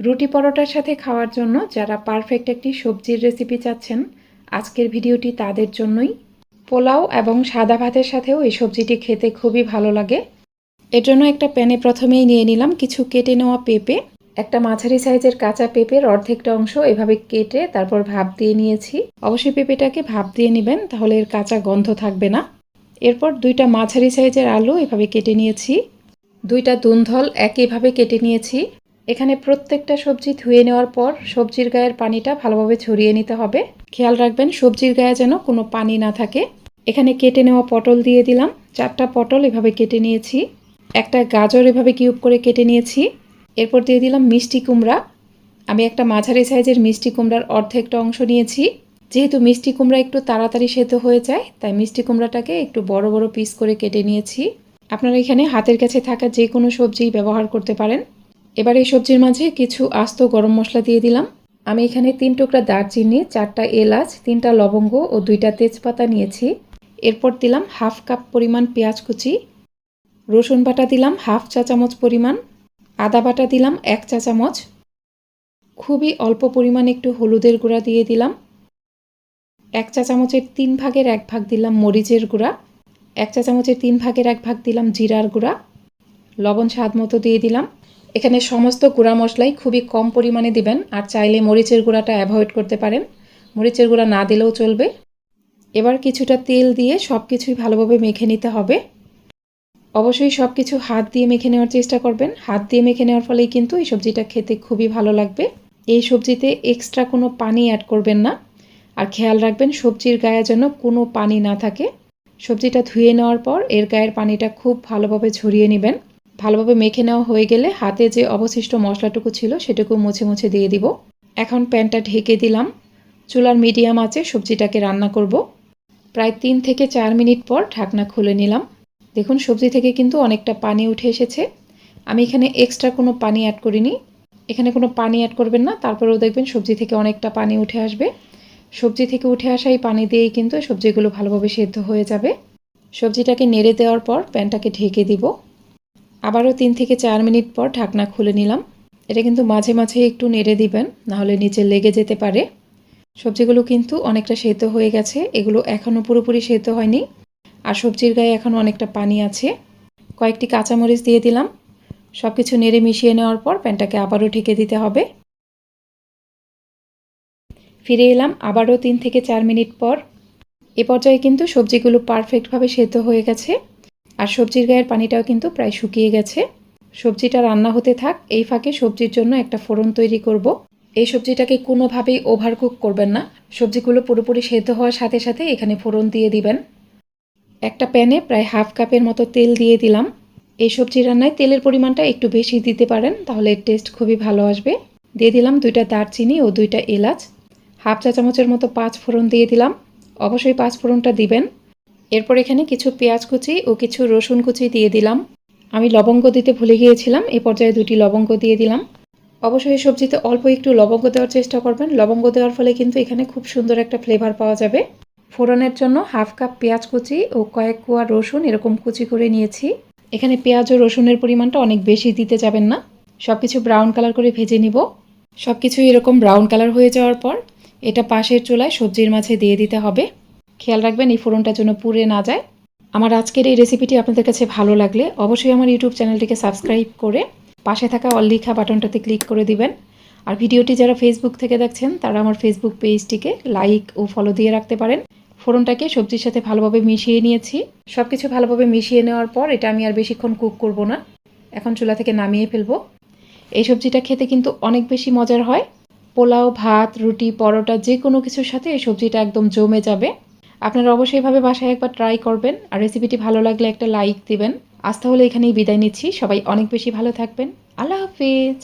রুটি পরোটার সাথে খাওয়ার জন্য যারা পারফেক্ট একটি সবজির রেসিপি চাচ্ছেন, আজকের ভিডিওটি তাদের জন্যই। পোলাও এবং সাদা ভাতের সাথেও এই সবজিটি খেতে খুবই ভালো লাগে। এর জন্য একটা প্যানে প্রথমেই নিয়ে নিলাম কিছু কেটে নেওয়া পেঁপে। একটা মাঝারি সাইজের কাঁচা পেঁপের অর্ধেকটা অংশ এভাবে কেটে তারপর ভাপ দিয়ে নিয়েছি। অবশ্যই পেঁপেটাকে ভাপ দিয়ে নেবেন, তাহলে এর কাঁচা গন্ধ থাকবে না। এরপর দুইটা মাঝারি সাইজের আলু এভাবে কেটে নিয়েছি। দুইটা দুন্ধল একইভাবে কেটে নিয়েছি। এখানে প্রত্যেকটা সবজি ধুয়ে নেওয়ার পর সবজির গায়ের পানিটা ভালোভাবে ছড়িয়ে নিতে হবে। খেয়াল রাখবেন, সবজির গায়ে যেন কোনো পানি না থাকে। এখানে কেটে নেওয়া পটল দিয়ে দিলাম। চারটা পটল এভাবে কেটে নিয়েছি। একটা গাজর এভাবে কিউব করে কেটে নিয়েছি। এরপর দিয়ে দিলাম মিষ্টি কুমড়া। আমি একটা মাঝারি সাইজের মিষ্টি কুমড়ার অর্ধেকটা অংশ নিয়েছি। যেহেতু মিষ্টি কুমড়া একটু তাড়াতাড়ি সেদ্ধ হয়ে যায়, তাই মিষ্টি কুমড়াটাকে একটু বড় বড় পিস করে কেটে নিয়েছি। আপনারা এখানে হাতের কাছে থাকা যে কোনো সবজি ব্যবহার করতে পারেন। এবার এই সবজির মাঝে কিছু আস্ত গরম মশলা দিয়ে দিলাম। আমি এখানে তিন টুকরা দারচিনি, চারটা এলাচ, তিনটা লবঙ্গ ও দুইটা তেজপাতা নিয়েছি। এরপর দিলাম হাফ কাপ পরিমাণ পেঁয়াজ কুচি। রসুন বাটা দিলাম হাফ চা চামচ পরিমাণ। আদা বাটা দিলাম এক চা চামচ। খুবই অল্প পরিমাণ একটু হলুদের গুঁড়া দিয়ে দিলাম। এক চা চামচের তিন ভাগের এক ভাগ দিলাম মরিচের গুঁড়া। এক চা চামচের তিন ভাগের এক ভাগ দিলাম জিরার গুঁড়া। লবণ স্বাদ মতো দিয়ে দিলাম। এখানে সমস্ত গুঁড়া মশলাই খুবই কম পরিমাণে দিবেন আর চাইলে মরিচের গুঁড়াটা অ্যাভয়েড করতে পারেন। মরিচের গুঁড়া না দিলেও চলবে। এবার কিছুটা তেল দিয়ে সব কিছুই ভালোভাবে মেখে নিতে হবে। অবশ্যই সব কিছু হাত দিয়ে মেখে নেওয়ার চেষ্টা করবেন। হাত দিয়ে মেখে নেওয়ার ফলেই কিন্তু এই সবজিটা খেতে খুবই ভালো লাগবে। এই সবজিতে এক্সট্রা কোনো পানি অ্যাড করবেন না। আর খেয়াল রাখবেন, সবজির গায়ে যেন কোনো পানি না থাকে। সবজিটা ধুয়ে নেওয়ার পর এর গায়ের পানিটা খুব ভালোভাবে ঝরিয়ে নেবেন। ভালোভাবে মেখে নেওয়া হয়ে গেলে হাতে যে অবশিষ্ট মশলাটুকু ছিল সেটুকু মুছে মুছে দিয়ে দিব। এখন প্যানটা ঢেকে দিলাম। চুলার মিডিয়াম আছে, সবজিটাকে রান্না করব। প্রায় তিন থেকে চার মিনিট পর ঢাকনা খুলে নিলাম। দেখুন, সবজি থেকে কিন্তু অনেকটা পানি উঠে এসেছে। আমি এখানে এক্সট্রা কোনো পানি অ্যাড করিনি। এখানে কোনো পানি অ্যাড করবেন না, তারপরেও দেখবেন সবজি থেকে অনেকটা পানি উঠে আসবে। সবজি থেকে উঠে আসা এই পানি দিয়েই কিন্তু সবজিগুলো ভালোভাবে সেদ্ধ হয়ে যাবে। সবজিটাকে নেড়ে দেওয়ার পর প্যানটাকে ঢেকে দিব। আবারও তিন থেকে চার মিনিট পর ঢাকনা খুলে নিলাম। এটা কিন্তু মাঝে মাঝে একটু নেড়ে দিবেন, নাহলে নিচে লেগে যেতে পারে। সবজিগুলো কিন্তু অনেকটা সেদ্ধ হয়ে গেছে, এগুলো এখনও পুরোপুরি সেদ্ধ হয়নি। আর সবজির গায়ে এখনও অনেকটা পানি আছে। কয়েকটি কাঁচামরিচ দিয়ে দিলাম। সব কিছু নেড়ে মিশিয়ে নেওয়ার পর প্যানটাকে আবারও ঢেকে দিতে হবে। ফিরে এলাম আবারও তিন থেকে চার মিনিট পর। এ পর্যায়ে কিন্তু সবজিগুলো পারফেক্টভাবে সেদ্ধ হয়ে গেছে। আর সবজির গায়ের পানিটাও কিন্তু প্রায় শুকিয়ে গেছে। সবজিটা রান্না হতে থাক, এই ফাঁকে সবজির জন্য একটা ফোড়ন তৈরি করব। এই সবজিটাকে কোনোভাবেই ওভারকুক করবেন না। সবজিগুলো পুরোপুরি সেদ্ধ হওয়ার সাথে সাথে এখানে ফোড়ন দিয়ে দিবেন। একটা প্যানে প্রায় হাফ কাপের মতো তেল দিয়ে দিলাম। এই সবজি রান্নায় তেলের পরিমাণটা একটু বেশি দিতে পারেন, তাহলে টেস্ট খুবই ভালো আসবে। দিয়ে দিলাম দুইটা দারচিনি ও দুইটা এলাচ। হাফ চা চামচের মতো পাঁচ ফোড়ন দিয়ে দিলাম। অবশ্যই পাঁচ ফোড়নটা দিবেন। এরপর এখানে কিছু পেঁয়াজ কুচি ও কিছু রসুন কুচি দিয়ে দিলাম। আমি লবঙ্গ দিতে ভুলে গিয়েছিলাম, এ পর্যায়ে দুটি লবঙ্গ দিয়ে দিলাম। অবশ্যই সবজিতে অল্প একটু লবঙ্গ দেওয়ার চেষ্টা করবেন। লবঙ্গ দেওয়ার ফলে কিন্তু এখানে খুব সুন্দর একটা ফ্লেভার পাওয়া যাবে। ফোড়নের জন্য হাফ কাপ পেঁয়াজ কুচি ও কয়েক কোয়া রসুন এরকম কুচি করে নিয়েছি। এখানে পেঁয়াজ ও রসুনের পরিমাণটা অনেক বেশি দিতে যাবেন না। সব কিছু ব্রাউন কালার করে ভেজে নিব। সব কিছু এরকম ব্রাউন কালার হয়ে যাওয়ার পর এটা পাশের চুলায় সবজির মাঝে দিয়ে দিতে হবে। খেয়াল রাখবেন এই ফোড়নটা যেন পুড়ে না যায়। আমার আজকের এই রেসিপিটি আপনাদের কাছে ভালো লাগলে অবশ্যই আমার ইউটিউব চ্যানেলটিকে সাবস্ক্রাইব করে পাশে থাকা অল লিখা বাটনটাতে ক্লিক করে দিবেন। আর ভিডিওটি যারা ফেসবুক থেকে দেখছেন, তারা আমার ফেসবুক পেজটিকে লাইক ও ফলো দিয়ে রাখতে পারেন। ফোড়নটাকে সবজির সাথে ভালোভাবে মিশিয়ে নিয়েছি। সব কিছু ভালোভাবে মিশিয়ে নেওয়ার পর এটা আমি আর বেশিক্ষণ কুক করব না। এখন চুলা থেকে নামিয়ে ফেলব। এই সবজিটা খেতে কিন্তু অনেক বেশি মজার হয়। পোলাও, ভাত, রুটি, পরোটা যে কোনো কিছুর সাথে এই সবজিটা একদম জমে যাবে। আপনারা অবশ্যই এভাবে বাসায় একবার ট্রাই করবেন। আর রেসিপিটি ভালো লাগলে একটা লাইক দিবেন। আজ তাহলে এখানেই বিদায় নিচ্ছি। সবাই অনেক বেশি ভালো থাকবেন। আল্লাহ হাফিজ।